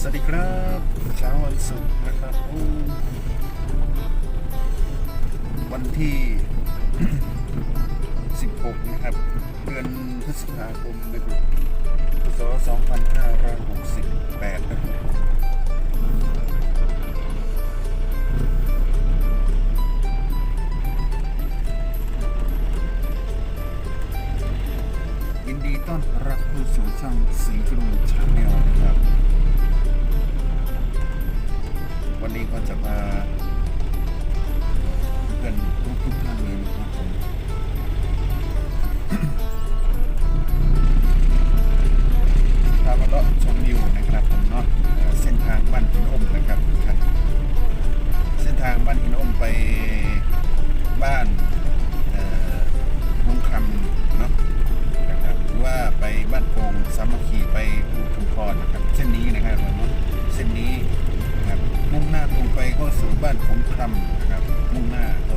สวัสดีครับเช้าวันศุกร์นะครับ วันที่ 16 นะครับ เดือนพฤษภาคมในะครับพศ2568นะครับ บ้านหินอมนะครับเส้นทางบ้านหินอมไปบ้านมุงคำเนาะนะครับหรือว่าไปบ้านโป่งสามัคคีไปอุทุมพรนะครับเส้นนี้นะครับเส้นนี้นะครับมุ่งหน้าตรงไปก็สู่บ้านผมคำนะครับมุ่งหน้าก็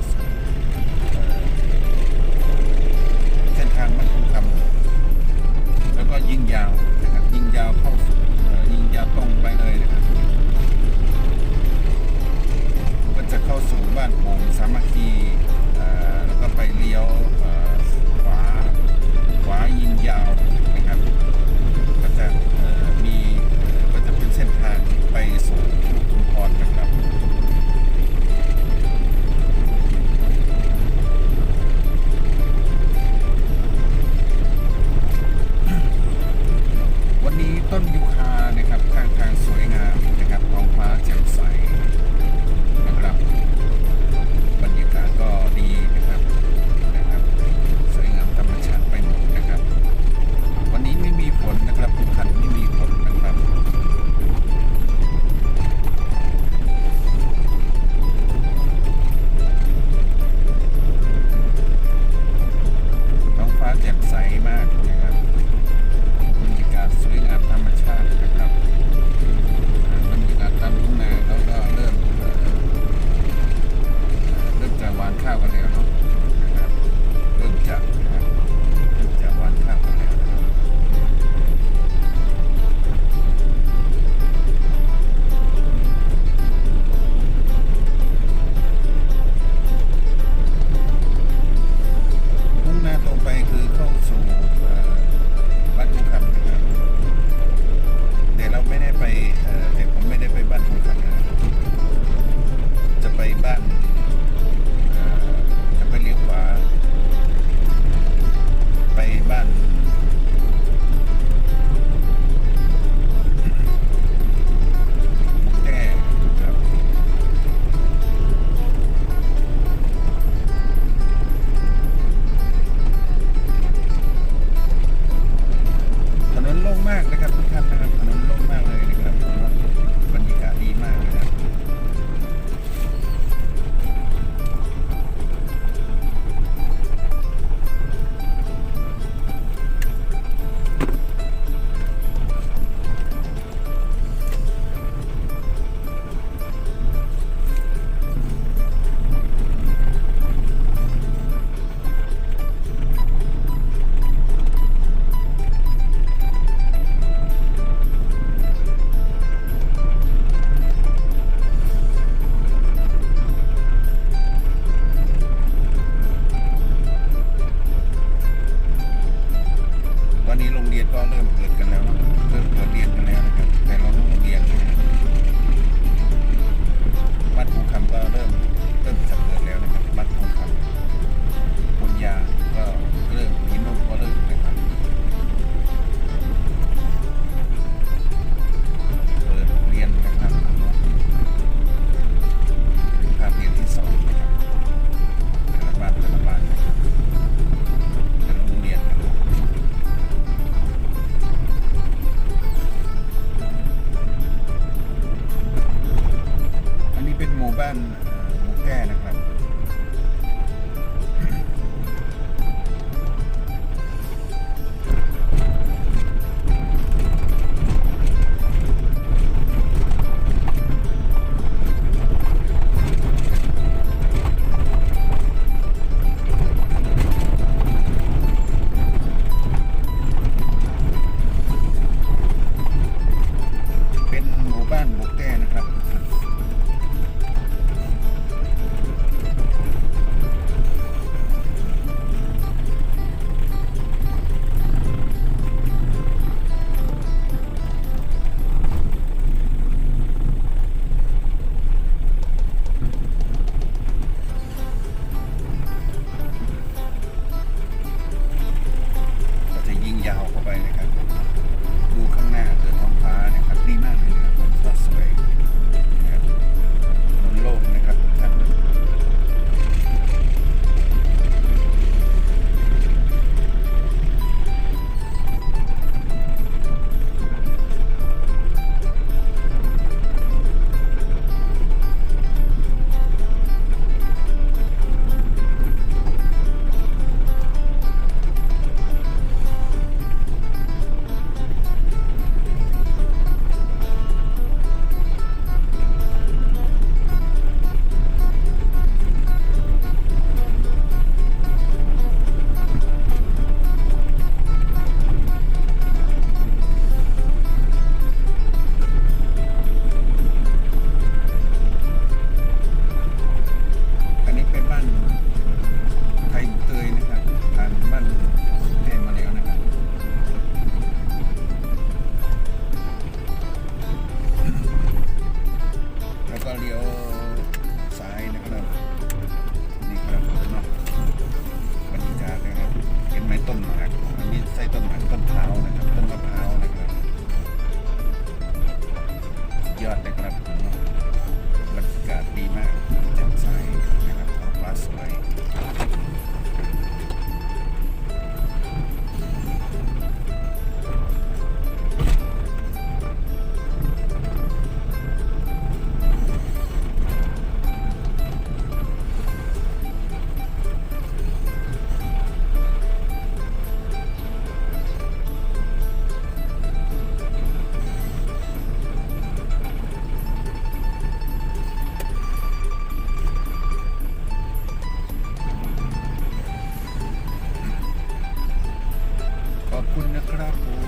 ครับผม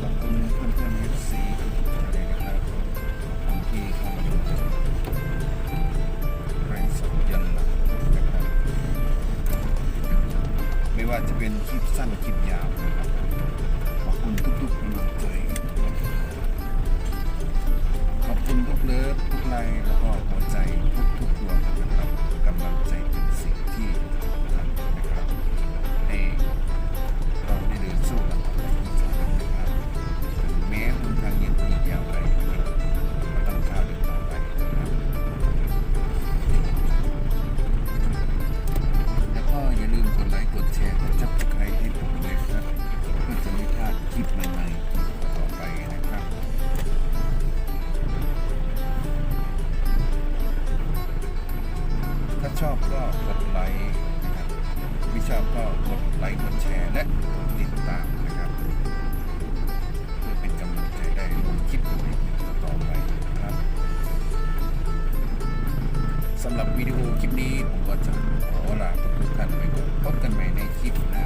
ขอบคุณเพื่อนเพื่อนๆ FC ทุกท่านเลยนะครับขอบคุณที่เข้ามาดูไลฟ์สดยันหลังนะครับไม่ว่าจะเป็นคลิปสั้นคลิปยาวนะครับขอบคุณทุกๆกำลังใจขอบคุณทุกเลิฟทุกไลค์แล้วก็หัวใจทุกๆดวงนะครับกำลังใจเป็นสิ่งที่ วิดีโอคลิปนี้ผมก็จะขอลาทุกท่านไปก่อนพบกันใหม่ในคลิปหน้า